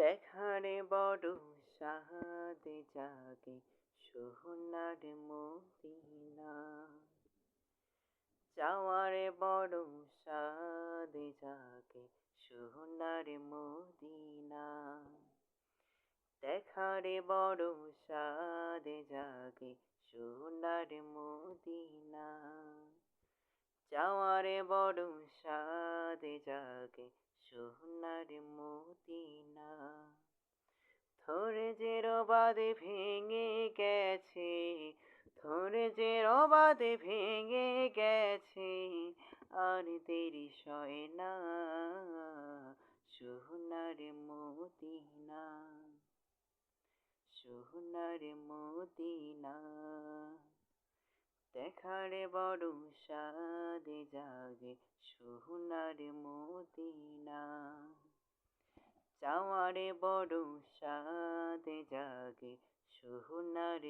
দেখারে বড় সাহাদে জাগে সোহনার মদিনা। যাওয়ারে বড় সাদে জাগে সোহনার মদিনা। দেখারে বড় সাদে জাগে সোনার মদিনা। যাওয়ারে বড় সাদে জাগে সোনার ধরে যে রবাদে ভেঙে গেছে যে রবাদে ভেঙে গেছে, আর দেরি সয় না, সোনার মদিনা সোনার মদিনা। দেখারে বড় সাদে জাগে সোনার মদিনা। চাওয়ারে বড় সাদে জাগে সোনার